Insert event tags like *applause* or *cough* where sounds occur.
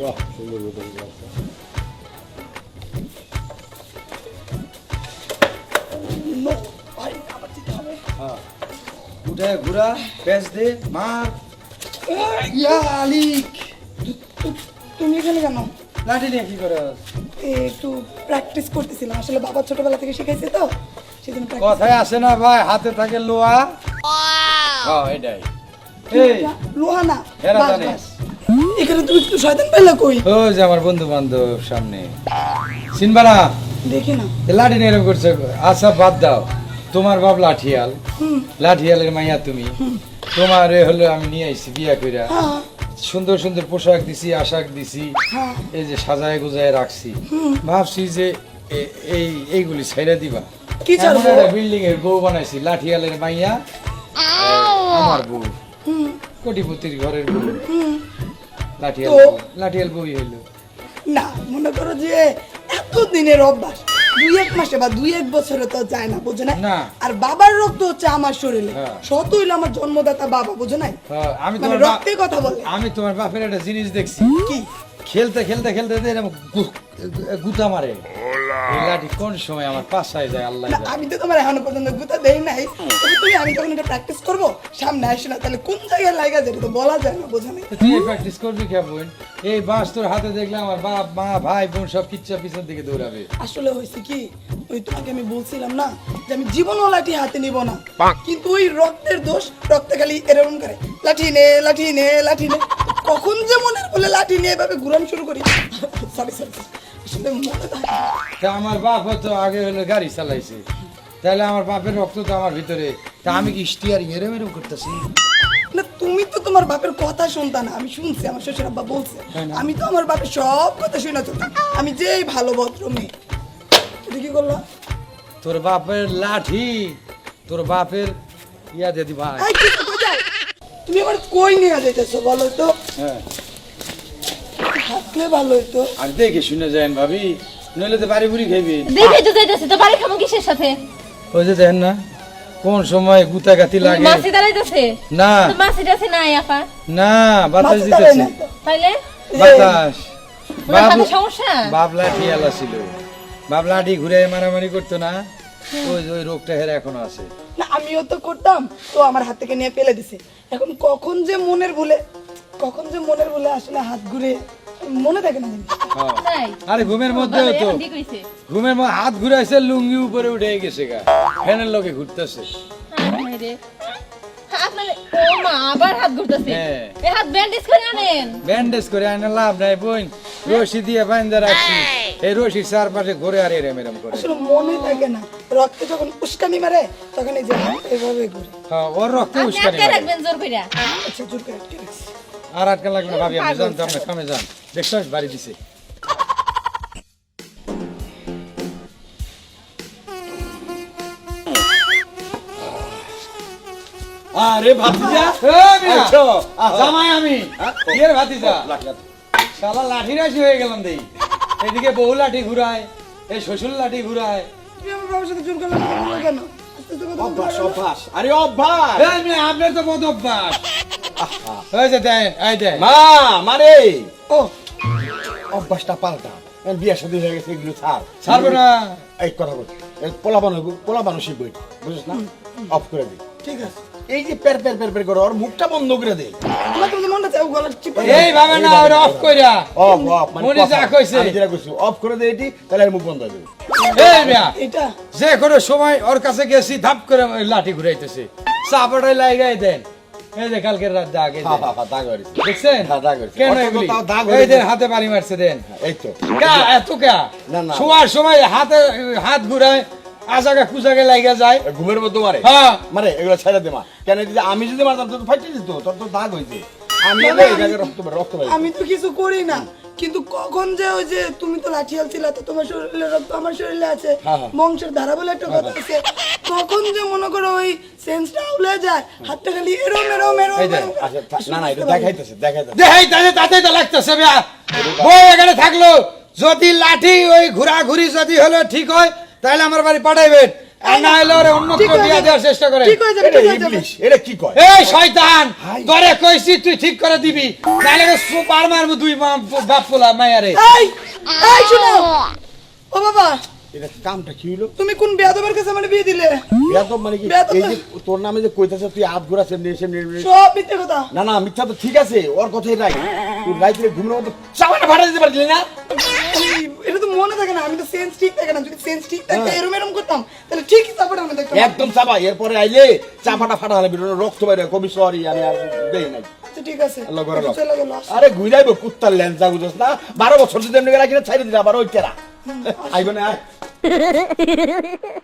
বাহ সুন্দর হ্যাঁ উঠে ঘুরা প্যাঁচ দে মার ইয়া আলিক তুমি এখানে কেন লাঠি নিয়ে কি করে একটু প্র্যাকটিস করতেছিলাম আসলে বাবা ছোটবেলা থেকে শিখাইছে তো সেদিন কথায় আসে না ভাই হাতে থাকে লোহা হ্যাঁ এটাই লোহা না হেরা বাস, জানে। বাস। এখানে তুমি একটু শয়তান পেলে কই? ওই যে আমার বন্ধু বান্ধব সামনে। চিনবা না দেখি না। লাঠি নিয়ে এরকম করছে আচ্ছা বাদ দাও। তোমার বাপ লাঠিয়াল। লাঠিয়ালের মাইয়া তুমি। তোমার হলো আমি নিয়ে আইছি বিয়া কইরা। হ্যাঁ। সুন্দর সুন্দর পোশাক দিছি আশাক দিছি। হ্যাঁ। এই যে সাজায় গুজায় রাখছি। ভাবছি যে এই এইগুলি ছেড়ে দিবা। কি ছাড়বো? বিল্ডিং এর বউ বানাইছি লাঠিয়ালের মাইয়া। আমার বউ। কোটিপতির ঘরের বউ। তো? লাঠিয়াল বউই হইল। না মনে করো যে এত দিনের অভ্যাস দুই এক মাসে বা দুই এক বছরে তো যায় না বুঝো না না। আর বাবার রক্ত হচ্ছে আমার শরীরে। হ্যাঁ। শত হইল আমার জন্মদাতা বাবা বুঝো নাই? হ্যাঁ, আমি মানে তোমার রক্তে কথা বলে। আমি তোমার বাপের একটা জিনিস দেখছি। কি? খেলতে খেলতে খেলতে এরকম গুতা মারে। কোন সময় আমার পাশায় যায় আল্লাহ না, জানে। আমি তো তোমার এখনও পর্যন্ত গুতা দেই নাই। তবে তুমি আমি যখন এটা প্র্যাকটিস করব সামনে আসে না তাহলে কোন জায়গায় লাগা যেটা তো বলা যায় না বোঝা নাই। তো তুই প্র্যাকটিস করবি কেমন এই বাস তোর হাতে দেখলে আমার বাপ মা ভাই বোন সব কিচ্ছা পিছন দিকে দৌড়াবে। আসলে হয়েছে কি ওই তোমাকে আমি বলছিলাম না যে আমি জীবনও লাঠি হাতে নিব না। কিন্তু ওই রক্তের দোষ রক্তে খালি এরকম করে লাঠি নে লাঠি নে লাঠি নে। কখন যে মনের বলে লাঠি নিয়ে এভাবে ঘুরান শুরু করি? *laughs* সরি সরি আসলে মনে থাকে আমার বাপ তো আগে হলো গাড়ি চালাইছে। তাহলে আমার বাপের রক্ত তো আমার ভিতরে। তা আমি কি স্টিয়ারিং এরম এরম করতেছি? না তুমি তো তোমার বাপের কথা শুনতা না। আমি শুনছি আমার শ্বশুর আব্বা বলছে। আমি তো আমার বাপের সব কথা শুনে চলতাম আমি যেই ভালো ভদ্র মেয়ে। এটা কি করল? তোর বাপের লাঠি তোর বাপের ইয়া দিদি ভাই? তুমি আমার কই নিয়ে যাইতেছো বলো তো? হ্যাঁ। থাকলে ভালো হইতো। আর দেখে শুনে যায়েন ভাবি নইলে তো বাড়ি বুড়ি খাইবি। দেখে তো যাইতেছে তো বাড়ি খামো কিসের সাথে? ওই যে দেখেন না কোন সময় গুতাগাতি লাগে। মাসি দাঁড়াইতেছে? না। তো মাসি টাসি নাই আপা। না বাতাস দিতেছে। তাইলে? বাতাস। তোমার বাবু সাথে সমস্যা? বাপ লাঠি আলা ছিল বাপ লাঠি ঘুরে মারামারি করতো না। ওই ওই রোগটা হের এখনও আছে। না আমিও তো করতাম তো আমার হাত থেকে নিয়ে ফেলে দিছে। এখন কখন যে মনের ভুলে কখন যে মনের ভুলে আসলে হাত ঘুরে মনে থাকে না হ্যাঁ। আরে ঘুমের মধ্যেও তো ঘুমের মধ্যে হাত ঘুরাইছে লুঙ্গি উপরে উঠে গেছে গা। ফ্যানের লোকে ঘুরতেছে। রে। আপনার ও মা আবার হাত ঘুরতেছে। হ্যাঁ। এই হাত ব্যান্ডেজ করে আনেন। ব্যান্ডেজ করে আনে লাভ নাই বোন। রশি দিয়ে বাইন্দা রাখছি। এই। রশির চারপাশে ঘুরে আর এরম এরম করে। আসলে মনে থাকে না। রক্তে যখন উস্কানি মারে তখন এই যে এভাবে ঘুরে। হ্যাঁ, ওর রক্তে উস্কানি আটকে মারে। রাখবেন জোর কইরা। আচ্ছা জোর করে আর আটকা লাগবে ভাবি আপনি যান তো আপনার কামে যান। দেখছ বাড়ি দিছে। আরে ভাতিজা। আচ্ছা। জামাই আমি? বিয়ের ভাতিজা। শালা লাঠি রাশি হয়ে গেলাম দেই। এদিকে বহু লাঠি ঘুরায় এই শ্বশুর লাঠি ঘুরায়। অভ্যাস? অভ্যাস। আরে অভ্যাস। এই মেয়ে, আপনার তো বদ অভ্যাস। এই যে দেন এই দেন। মা মারে ও অভ্যাসটা পাল্টা। বিয়ে শাদী হয়ে গেছে এগুলো ছাড়। ছাড়বো না। এই কথা বল। এই পোলা বানো পোলা বানো বুঝিস না? অফ করে দে। ঠিক আছে। এই যে পের পের পের পের করে ওর মুখটা বন্ধ করে দে। তুমি মনে চিপে এই ভাবে না ওরা অফ কইরা। অফ অফ মানে মনি যা। কইছে। আমি যেটা কইছি অফ করে দে এটি তাহলে আর মুখ বন্ধ হয়ে যাবে। এই মিয়া এটা? যে কোনো সময় ওর কাছে গেছি ধাপ করে লাঠি ঘুরাইতেছে। চাপাটাই লাগাই দেন। এই যে কালকের রাত দাগ এই হা দেন। হা হা দাগ হয়েছে। দেখছেন? হ্যাঁ, দাগ হয়েছে। কেন এগুলি? এই হয়েছে। হাতে বাড়ি মারছে দেন। এই তো। কা এত কা? না, না। শোয়ার সময় হাতে হাত ঘুরায় আজাগা কুজাগে লাগা যায়। ঘুমের মধ্যে মারে? হ্যাঁ। মারে এগুলো ছেড়ে দে মা। কেন এই আমি যদি মারতাম তোর ফাইটে দিত তোর তো দাগ হইছে আমি না, হলে না, এই আমি- তো কিছু করি না। কিন্তু কখন যে ওই যে তুমি তো লাঠিয়াল ছিল তো তোমার শরীরে রক্ত আমার শরীরে আছে। হ্যাঁ, হ্যাঁ। বংশের ধারা বলে একটা কথা আছে। কখন যে মনে করো ওই সেন্সটা উলে যায় হাতটা খালি এরম এরম এরম এই দেখ, এরম। আচ্ছা থা- না না এটা দেখাইতেছে দেখাইতেছে। দেখাই তাতে তাতে তো লাগতেছে মিয়া বউ এখানে থাকল যদি লাঠি ওই ঘোরাঘুরি যদি হলো ঠিক হয় তাহলে আমার বাড়ি পাঠাইবেন। আর না হলে ওরে অন্যত্র ঠিক হয়ে বিয়া যাবে। দেওয়ার চেষ্টা করে। ঠিক হয়ে যাবে এটা ঠিক হয়ে যাবে। ইংলিশ এটা কি কয়? এই শয়তান তোরে কইছি তুই ঠিক করে দিবি নাহলে সুপার মারবো দুই বাপ পোলা মায়ারে এই এই শুনো। ও বাবা। এটা কামটা কি হইল? তুমি কোন বেয়াদবের কাছে মানে বিয়ে দিলে? বেয়াদব মানে কি? এই যে তোর নামে যে কইতাছে তুই আপ ঘোরা সেমনি সেমনি সব মিথ্যে কথা। না না মিথ্যা তো ঠিক আছে ওর কথাই রাই তুই রাইতে মতো চাওয়াটা ভাড়া দিতে না? এটা তো মনে থাকে না আমি তো সেন্স ঠিক থাকে না যদি সেন্স ঠিক থাকতো হ্যাঁ। এরম এরম করতাম তাহলে আমি দেখতাম। একদম চাপা এরপরে আইলে চাপাটা ফাটা হলে বেরোনো রক্ত বাইরে কবি সরি আমি আর দেই নাই। আচ্ছা, ঠিক আছে। আরে ঘুরাইব কুত্তার বুঝছ না। বারো বছর যদি এমনি রাখি ছাইরে দিলে আবার ওই কেরা আইব না আয়। *laughs*